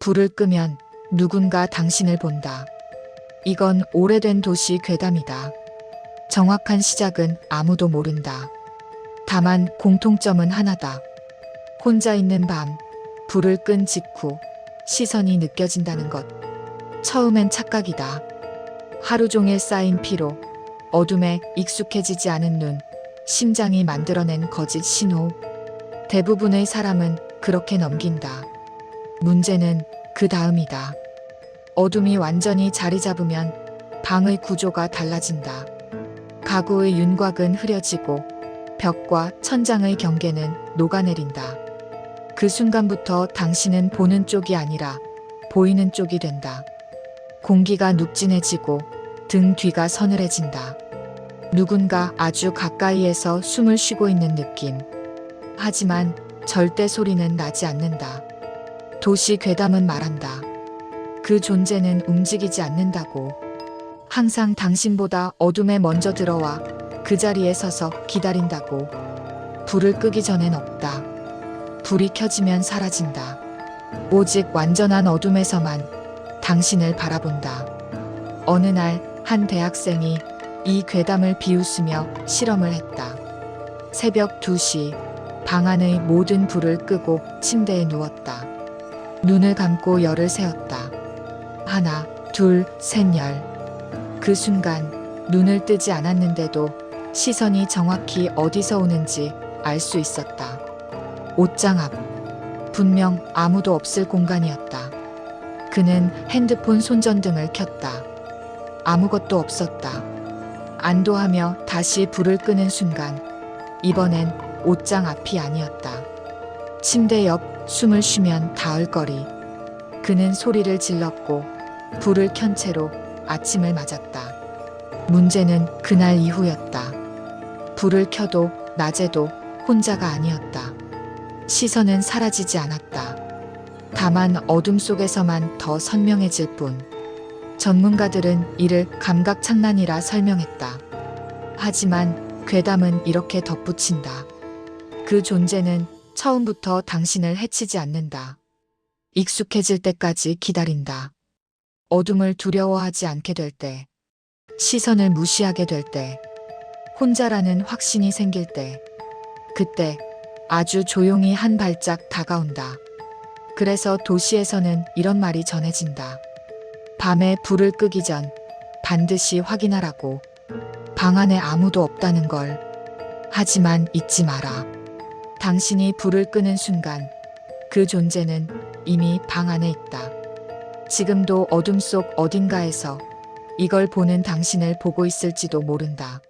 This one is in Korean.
불을 끄면 누군가 당신을 본다. 이건 오래된 도시 괴담이다. 정확한 시작은 아무도 모른다. 다만 공통점은 하나다. 혼자 있는 밤, 불을 끈 직후 시선이 느껴진다는 것. 처음엔 착각이다. 하루 종일 쌓인 피로, 어둠에 익숙해지지 않은 눈, 심장이 만들어낸 거짓 신호. 대부분의 사람은 그렇게 넘긴다. 문제는 그 다음이다. 어둠이 완전히 자리 잡으면 방의 구조가 달라진다. 가구의 윤곽은 흐려지고 벽과 천장의 경계는 녹아내린다. 그 순간부터 당신은 보는 쪽이 아니라 보이는 쪽이 된다. 공기가 눅진해지고 등 뒤가 서늘해진다. 누군가 아주 가까이에서 숨을 쉬고 있는 느낌. 하지만 절대 소리는 나지 않는다. 도시 괴담은 말한다. 그 존재는 움직이지 않는다고. 항상 당신보다 어둠에 먼저 들어와 그 자리에 서서 기다린다고. 불을 끄기 전엔 없다. 불이 켜지면 사라진다. 오직 완전한 어둠에서만 당신을 바라본다. 어느 날 한 대학생이 이 괴담을 비웃으며 실험을 했다. 새벽 2시 방 안의 모든 불을 끄고 침대에 누웠다. 눈을 감고 열을 세었다. 하나, 둘, 셋 열. 그 순간 눈을 뜨지 않았는데도 시선이 정확히 어디서 오는지 알 수 있었다. 옷장 앞. 분명 아무도 없을 공간이었다. 그는 핸드폰 손전등을 켰다. 아무것도 없었다. 안도하며 다시 불을 끄는 순간 이번엔 옷장 앞이 아니었다. 침대 옆 숨을 쉬면 닿을 거리. 그는 소리를 질렀고 불을 켠 채로 아침을 맞았다. 문제는 그날 이후였다. 불을 켜도 낮에도 혼자가 아니었다. 시선은 사라지지 않았다. 다만 어둠 속에서만 더 선명해질 뿐. 전문가들은 이를 감각 장난이라 설명했다. 하지만 괴담은 이렇게 덧붙인다. 그 존재는 처음부터 당신을 해치지 않는다. 익숙해질 때까지 기다린다. 어둠을 두려워하지 않게 될 때, 시선을 무시하게 될 때, 혼자라는 확신이 생길 때, 그때 아주 조용히 한 발짝 다가온다. 그래서 도시에서는 이런 말이 전해진다. 밤에 불을 끄기 전 반드시 확인하라고. 방 안에 아무도 없다는 걸. 하지만 잊지 마라. 당신이 불을 끄는 순간 그 존재는 이미 방 안에 있다. 지금도 어둠 속 어딘가에서 이걸 보는 당신을 보고 있을지도 모른다.